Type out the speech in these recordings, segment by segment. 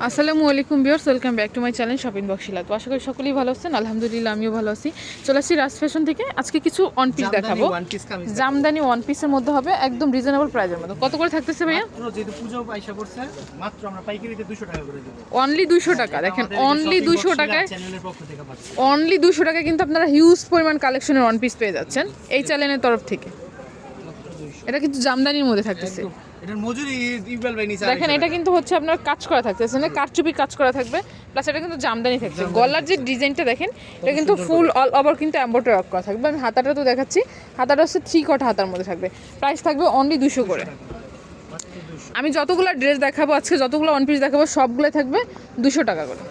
আসসালামু আলাইকুম বিয়ার্স welcome back to my channel shopping বক্সিলা তো আশা করি সকলেই ভালো আছেন আলহামদুলিল্লাহ আমিও ভালো আছি। চলে আসছি রাজ ফ্যাশন থেকে আজকে কিছু ওয়ান পিস দেখাবো। জামদানি ওয়ান পিসের মধ্যে হবে একদম রিজনেবল প্রাইসের মধ্যে। কত করে থাকতেছে ভাইয়া? যেহেতু পুজো পয়সা পড়ছে মাত্র আমরা পাইকারিতে 200 টাকা করে দেব। অনলি দুইশো টাকা দেখেন অনলি দুইশো টাকায় চ্যানেলের পক্ষ থেকে পাচ্ছি। অনলি দুশো টাকায় কিন্তু আপনারা হিউজ পরিমাণ কালেকশনের ওয়ান পিস পেয়ে যাচ্ছেন। এই চ্যানেলের তরফ থেকে। এটা কিন্তু জামদানির মধ্যে থাকতেছে। এটার মজুরি ইকবাল ভাই নিচে দেখেন এটা কিন্তু হচ্ছে আপনার কাজ করা থাকতেছে না কারচুপি কাজ করা থাকবে প্লাস এটা কিন্তু জামদানি থাকছে। গলার যে ডিজাইনটা দেখেন এটা কিন্তু ফুল অল ওভার কিন্তু এম্বয়ডারি ওয়ার্ক করা থাকবে। আমি হাতাটা তো দেখাচ্ছি হাতাটা হচ্ছে থ্রি কট হাতার মধ্যে থাকবে। প্রাইস থাকবে অনলি দুশো করে। আমি যতগুলো ড্রেস দেখাবো আজকে যতগুলো ওয়ান পিস দেখাবো সবগুলো থাকবে দুশো টাকা করে।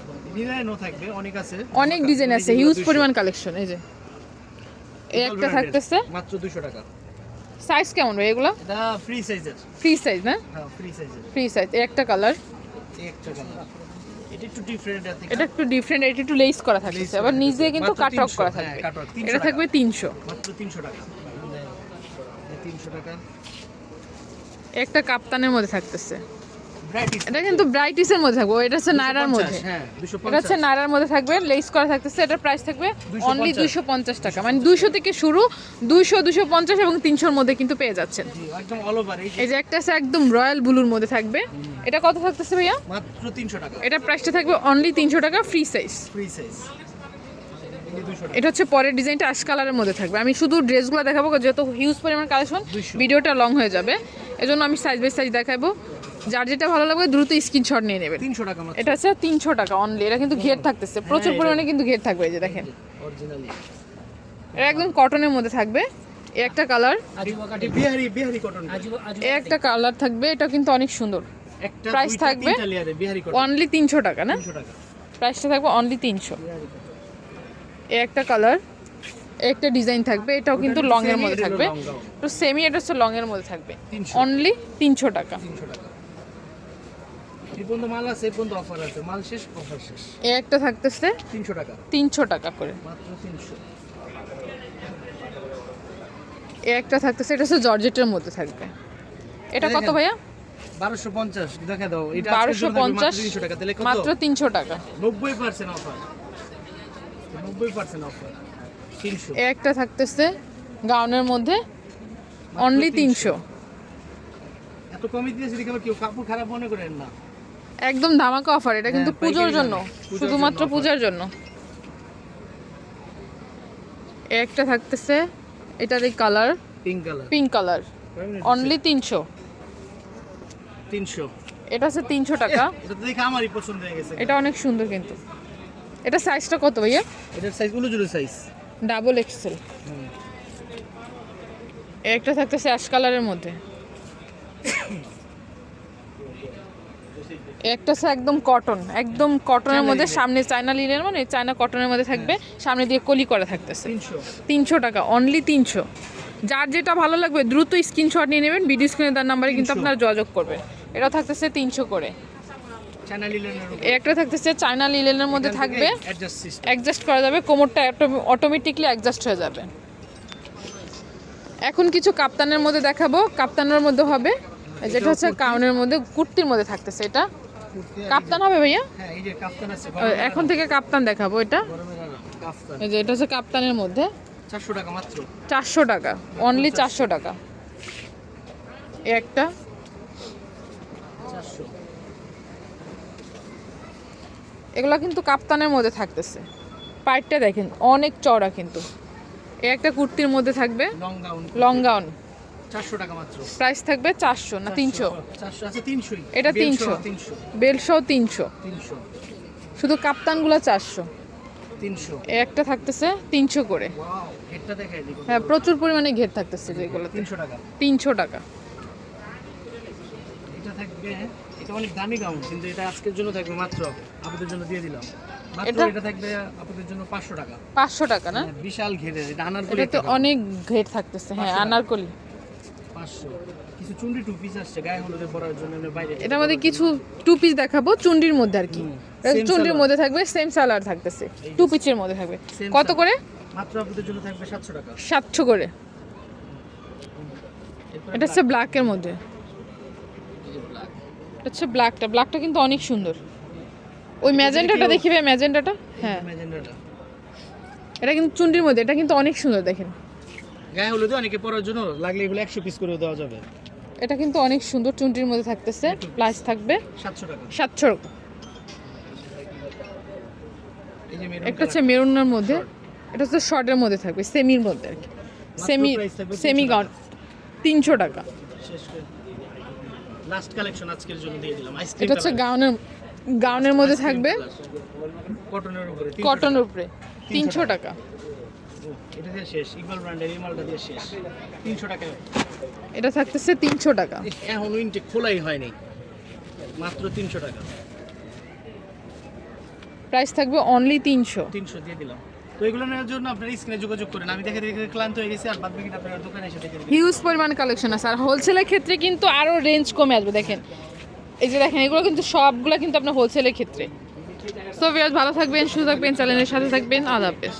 থাকবে অনেক আছে। অনেক ডিজাইন আছে হিউজ পরিমাণ কালেকশন এই যে। এই একটা থাকতেছে। মাত্র 200 টাকা। সাইজ কেমন ভাই এগুলো? এটা ফ্রি সাইজের ফ্রি সাইজ না? হ্যাঁ ফ্রি সাইজের ফ্রি সাইজ একটা কালার একটা কালার এটা একটু ডিফারেন্ট এটা একটু ডিফারেন্ট এটা একটু লেস করা থাকতেছে আবার নিচ দিয়ে কিন্তু কাট অফ করা হ্যাঁ, থাকবে 300 এটা থাকবে তিনশো। মাত্র 300 টাকা। এই 300 টাকা। একটা কাপ্তানের মধ্যে থাকতেছে। এটা কিন্তু ব্রাইটিসের মধ্যে থাকবে। এটা হচ্ছে নায়রার মধ্যে। হ্যাঁ এটা হচ্ছে 250 নায়রার মধ্যে থাকবে। লেস করা থাকতেছে। এটার প্রাইস থাকবে অনলি দুইশো পঞ্চাশ। টাকা। মানে দুইশো থেকে শুরু দুইশো দুশো পঞ্চাশ এবং তিনশোর মধ্যে কিন্তু পেয়ে যাচ্ছেন। এই যে একটা আছে একদম রয়্যাল ব্লুর মধ্যে থাকবে। এটা কত থাকতেছে ভাইয়া? মাত্র 300 টাকা। এটা প্রাইসটা থাকবে অনলি তিনশো টাকা ফ্রি সাইজ ফ্রি সাইজ এই 200 টাকা। এটা হচ্ছে পরের ডিজাইনটা আশ কালারের মধ্যে থাকবে। আমি শুধু ড্রেসগুলো দেখাবো যেহেতু হিউজ পরিমাণ কালেকশন 200 ভিডিওটা লং হয়ে যাবে। এজন্য আমি সাইজ বাই সাইজ দেখাবো। যার যেটা ভালো লাগবে দ্রুত স্ক্রিনশট নিয়ে নেবেন। 300 টাকা মাত্র। এটা হচ্ছে তিনশো টাকা অনলি এটা কিন্তু ঘের থাকতেছে। প্রচুর পরিমাণে কিন্তু ঘের থাকবে এই যে দেখেন। অরিজিনালি এটা একদম কটনের মধ্যে থাকবে। এই একটা কালার বিহারি বিহারি কটন এই একটা কালার থাকবে এটা কিন্তু অনেক সুন্দর। দুইটা, থাকবে? অনলি তিনশো টাকা না? 300 টাকা। প্রাইসটা থাকবে অনলি তিনশো। একটা কালার একটা ডিজাইন থাকবে এটাও কিন্তু লং এর মধ্যে থাকবে। তো সেমি এটা হচ্ছে লং এর মধ্যে থাকবে। অনলি তিনশো টাকা। 300 টাকা। এই পর্যন্ত মাল আছে এই পর্যন্ত অফার আছে। মাল শেষ অফার শেষ। এই একটা থাকতেছে? 300 টাকা। তিনশো টাকা করে। মাত্র 300 এই একটা থাকতেছে এটা হচ্ছে জর্জেটের মধ্যে থাকবে। এটা কত ভাইয়া? 1250 দেখা দাও। এটা বারোশো পঞ্চাশ 300 টাকা। তাহলে কত? মাত্র তিনশো টাকা। 90% অফার 90% অফার 300 এই একটা থাকতেছে গাউনের মধ্যে অনলি তিনশো। এত কমই দিয়েছি দেখে কেউ কাপড় খারাপ মনে করেন না। একদম ধামাকা অফার এটা কিন্তু হ্যাঁ, পুজোর জন্য শুধুমাত্র পূজার জন্য। একটা থাকতেছে এটার এই colour pink colour pink colour only তিনশো। 300 এটা হচ্ছে তিনশো টাকা। দেখে আমারই পছন্দ হয়ে গেছে। এটা অনেক সুন্দর কিন্তু। এটা সাইজটা কত ভাইয়া? এটার সাইজগুলো জুড়ে সাইজ ডাবল এক্সেল একটা থাকতেছে অ্যাশ কালারের মধ্যে। একটা হচ্ছে একদম কটন একদম কটনের মধ্যে সামনে চায়না লিনের মানে চায়না কটনের মধ্যে থাকবে সামনে দিয়ে কলি করা থাকতেছে। 300 তিনশো টাকা অনলি তিনশো। যার যেটা ভালো লাগবে দ্রুত স্ক্রিনশট নিয়ে নেবেন ভিডিও স্ক্রিনে তার নাম্বারে কিন্তু আপনার যোগাযোগ করবেন। এটা থাকতেছে তিনশো করে। একটা থাকতেছে চায়না লিলেনের মধ্যে থাকবে। অ্যাডজাস্ট অ্যাডজাস্ট করা যাবে কোমরটা অটোমেটিকলি অ্যাডজাস্ট হয়ে যাবে। এখন কিছু কাপ্তানের মধ্যে দেখাবো। কাপ্তানের মধ্যে হবে যেটা হচ্ছে কাউনের মধ্যে কুর্তির মধ্যে থাকতেছে এটা। কাপ্তান হবে ভাইয়া? হ্যাঁ এখন থেকে কাপ্তান দেখাবো এটা। এই যে এটা হচ্ছে কাপ্তানের মধ্যে। 400 টাকা মাত্র। চারশো টাকা অনলি চারশো। টাকা। একটা। 400 এগুলো কিন্তু কাপ্তানের মধ্যে থাকতেছে। পাইটটা দেখেন অনেক চড়া কিন্তু। এই একটা কুর্তির মধ্যে থাকবে। লং গাউন লং গাউন 400 টাকা মাত্র। প্রাইস থাকবে চারশো না তিনশো? 400 আছে 300 এটা 300 300 বেলশো তিনশো। 300 শুধু কাপ্তানগুলো চারশো। 300 একটা থাকতেছে তিনশো করে। হ্যাঁ প্রচুর পরিমাণে ঘের থাকতেছে যেগুলো 300 টাকা। তিনশো টাকা। এটা থাকবে এটা অনেক দামি গাউন কিন্তু এটা আজকের জন্য থাকবে মাত্র আপনাদের জন্য দিয়ে দিলাম। মাত্র এটা- এটা থাকবে আপনাদের জন্য 500 টাকা। পাঁচশো টাকা না? হ্যাঁ, বিশাল ঘেরে এটা অনেক থাকতেছে হ্যাঁ আনারকলি। 500 কিছু চুন্ডি টু পিস আসছে গায়ে হলুদে পরার জন্য বাইরে এটা আমাদের কিছু টু পিস দেখাবো চুন্ডির মধ্যে আর কি। চুন্ডির মধ্যে থাকবে সেম সালার থাকতেছে। টু যে পিসের মধ্যে থাকবে। কত করে? মাত্র আপনাদের জন্য থাকবে 700 টাকা। সাতশো করে। এটা হচ্ছে ব্ল্যাকের মধ্যে। হচ্ছে ব্ল্যাকটা ব্ল্যাকটা কিন্তু অনেক সুন্দর। ওই ম্যাজেন্টাটা দেখিবে ম্যাজেন্টাটা হ্যাঁ। ম্যাজেন্ডাটা। এটা কিন্তু চুন্ডির মধ্যে এটা কিন্তু অনেক সুন্দর দেখেন। গায়ে হলুদে অনেকে পরার জন্য লাগলে এগুলো একশো পিস করে দেওয়া যাবে। এটা কিন্তু অনেক সুন্দর চুন্ডির মধ্যে থাকতেছে। প্লাস থাকবে সাতশো টাকা। সাতশো মেরুন একটা হচ্ছে মেরুনের মধ্যে এটা হচ্ছে শর্টের মধ্যে থাকবে সেমির মধ্যে আর কি। সেমি সেমি 300 গাউন তিনশো টাকা। লাস্ট কালেকশন আজকের জন্য দিয়ে দিলাম আইসক্রিম এটা হচ্ছে গাউনের গাউনের মধ্যে থাকবে কটনের উপরে কটনের উপরে তিনশো টাকা। এটা দিয়ে শেষ ইকবাল ব্র্যান্ডের এই মালটা দিয়ে শেষ। তিনশো টাকা। এটা থাকতেছে তিনশো টাকা। এখনও ইনটেক খোলাই হয়নি। মাত্র তিনশো টাকা। প্রাইস থাকবে অনলি তিনশো। তিনশো দিয়ে দিলাম। তো এগুলো নেওয়ার জন্য আপনার স্ক্রিনে যোগাযোগ করেন। আমি দেখে দেখে ক্লান্ত হয়ে গেছি আর বাদ বাকি আপনার দোকানে এসে দেখে হিউজ পরিমাণ কালেকশন আছে। আর হোলসেলের ক্ষেত্রে কিন্তু আরও রেঞ্জ কমে আসবে দেখেন। এই যে দেখেন এগুলো কিন্তু সবগুলো কিন্তু আপনার হোলসেলের ক্ষেত্রে। সো ভালো থাকবেন সুস্থ থাকবেন চ্যানেলের সাথে থাকবেন। আল্লাহ হাফেজ।